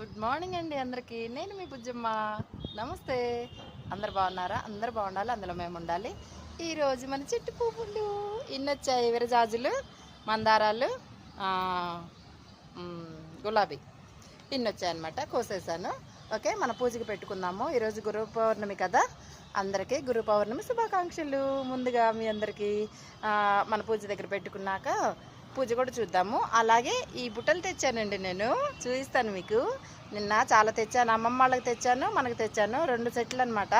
Good morning అండి అందరికీ. నేను మీ బుజ్జమ్మ. నమస్తే. అందరు బాగున్నారా? అందరు బాగుండాలి అందులో మేము ఉండాలి. ఈరోజు మన చెట్టు పువ్వులు ఇన్ని వచ్చాయి విరజాజులు మందారాలు గులాబీ. ఇన్నొచ్చాయి అనమాట కోసేసాను. ఓకే మన పూజకి పెట్టుకుందాము. ఈరోజు గురు పౌర్ణమి కదా. అందరికీ గురు పౌర్ణమి శుభాకాంక్షలు. ముందుగా మీ అందరికీ మన పూజ దగ్గర పెట్టుకున్నాక పూజ కూడా చూద్దాము. అలాగే ఈ బుట్టలు తెచ్చానండి నేను. చూపిస్తాను మీకు. నిన్న చాలా తెచ్చాను. అమ్మమ్మ వాళ్ళకి తెచ్చాను మనకు తెచ్చాను. రెండు సెట్లు అనమాట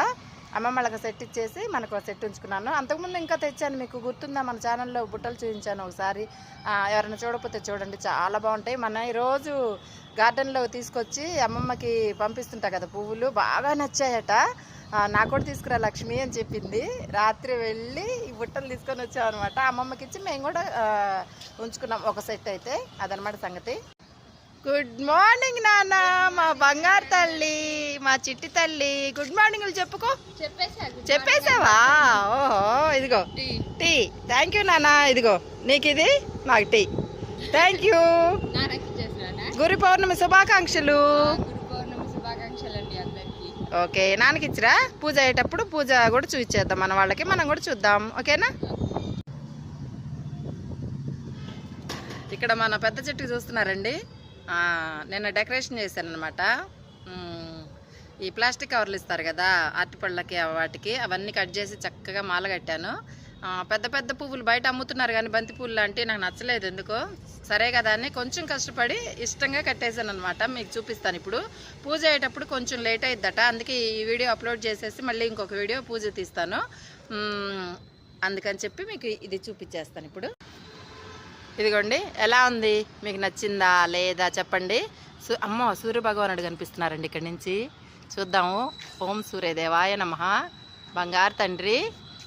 అమ్మమ్మ వాళ్ళకి సెట్ ఇచ్చేసి మనకు సెట్ ఉంచుకున్నాను. అంతకుముందు ఇంకా తెచ్చాను మీకు గుర్తుందా? మన ఛానల్లో బుట్టలు చూపించాను ఒకసారి. ఎవరైనా చూడకపోతే చూడండి. చాలా బాగుంటాయి. మన ఈరోజు గార్డెన్లో తీసుకొచ్చి అమ్మమ్మకి పంపిస్తుంటా కదా పువ్వులు. బాగా నచ్చాయట. నాకు కూడా తీసుకురా లక్ష్మి అని చెప్పింది. రాత్రి వెళ్ళి ఈ బుట్టలు తీసుకొని వచ్చామన్నమాట. అమ్మమ్మకి ఇచ్చి మేము కూడా ఉంచుకున్నాం ఒక సెట్ అయితే. అదనమాట సంగతి. గుడ్ మార్నింగ్ నాన్న. మా బంగారు తల్లి మా చిట్టి తల్లి. గుడ్ మార్నింగ్ చెప్పుకో. చెప్పేసావా ఓహో ఇదిగో. టీ థ్యాంక్ యూ నాన్న. ఇదిగో నీకు ఇది నాకు టీ థ్యాంక్ యూ గురు పౌర్ణమి శుభాకాంక్షలు. ఓకే నాన్నకి ఇచ్చిరా? పూజ అయ్యేటప్పుడు పూజ కూడా చూపించేద్దాం మన వాళ్ళకి. మనం కూడా చూద్దాం. ఓకేనా? ఇక్కడ మన పెద్ద చెట్టుకి చూస్తున్నారండి. నిన్న డెకరేషన్ చేశాను అనమాట ఈ ప్లాస్టిక్ కవర్లు ఇస్తారు కదా అరటిపళ్ళకి వాటికి అవన్నీ కట్ చేసి చక్కగా మాల కట్టాను. పెద్ద పెద్ద పువ్వులు బయట అమ్ముతున్నారు కానీ బంతి పువ్వులు అంటే నాకు నచ్చలేదు ఎందుకో. సరే కదా అని కొంచెం కష్టపడి ఇష్టంగా కట్టేశాను అనమాట మీకు చూపిస్తాను ఇప్పుడు. పూజ అయ్యేటప్పుడు కొంచెం లేట్ అయిద్దట. అందుకే ఈ వీడియో అప్లోడ్ చేసేసి మళ్ళీ ఇంకొక వీడియో పూజ తీస్తాను. అందుకని చెప్పి మీకు ఇది చూపించేస్తాను ఇప్పుడు. ఇదిగోండి ఎలా ఉంది? మీకు నచ్చిందా లేదా చెప్పండి. సూ అమ్మో సూర్య భగవానుడు కనిపిస్తున్నారండి ఇక్కడి నుంచి. చూద్దాము. ఓం సూర్యదేవాయ నమ. బంగారు తండ్రి.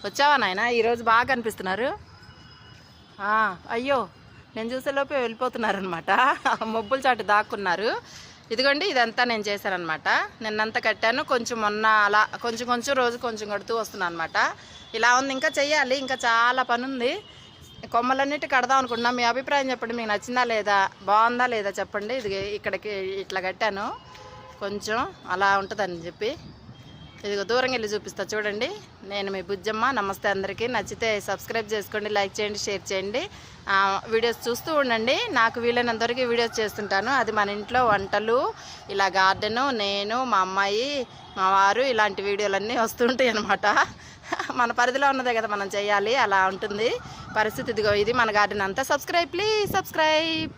వచ్చావా నాయన? ఈరోజు బాగా కనిపిస్తున్నారు. అయ్యో నేను చూసేలోపే వెళ్ళిపోతున్నారనమాట మబ్బుల చాటు దాక్కున్నారు. ఇదిగోండి ఇదంతా నేను చేశానమాట నిన్నంతా కట్టాను కొంచెం మొన్న అలా కొంచెం కొంచెం రోజు కొంచెం కడుతూ వస్తున్నాను అనమాట ఇలా ఉంది ఇంకా చెయ్యాలి ఇంకా చాలా పని ఉంది కొమ్మలన్నిటి కడదాం అనుకుంటున్నాం. మీ అభిప్రాయం చెప్పండి మీకు నచ్చిందా లేదా బాగుందా లేదా చెప్పండి. ఇది ఇక్కడికి ఇట్లా కట్టాను. కొంచెం అలా ఉంటుందని చెప్పి. ఇదిగో దూరంగా వెళ్ళి చూపిస్తా. చూడండి. నేను మీ బుజ్జమ్మ. నమస్తే అందరికీ. నచ్చితే సబ్స్క్రైబ్ చేసుకోండి లైక్ చేయండి షేర్ చేయండి. వీడియోస్ చూస్తూ ఉండండి. నాకు వీలైనంత వరకు వీడియోస్ చేస్తుంటాను. అది మన ఇంట్లో వంటలు ఇలా గార్డెను నేను మా అమ్మాయి మా వారు ఇలాంటి వీడియోలన్నీ వస్తుంటాయి అనమాట మన పరిధిలో ఉన్నదే కదా మనం చేయాలి. అలా ఉంటుంది. పరిస్థితి ఇదిగో ఇది మన గార్డెన్ అంతా. Subscribe please subscribe.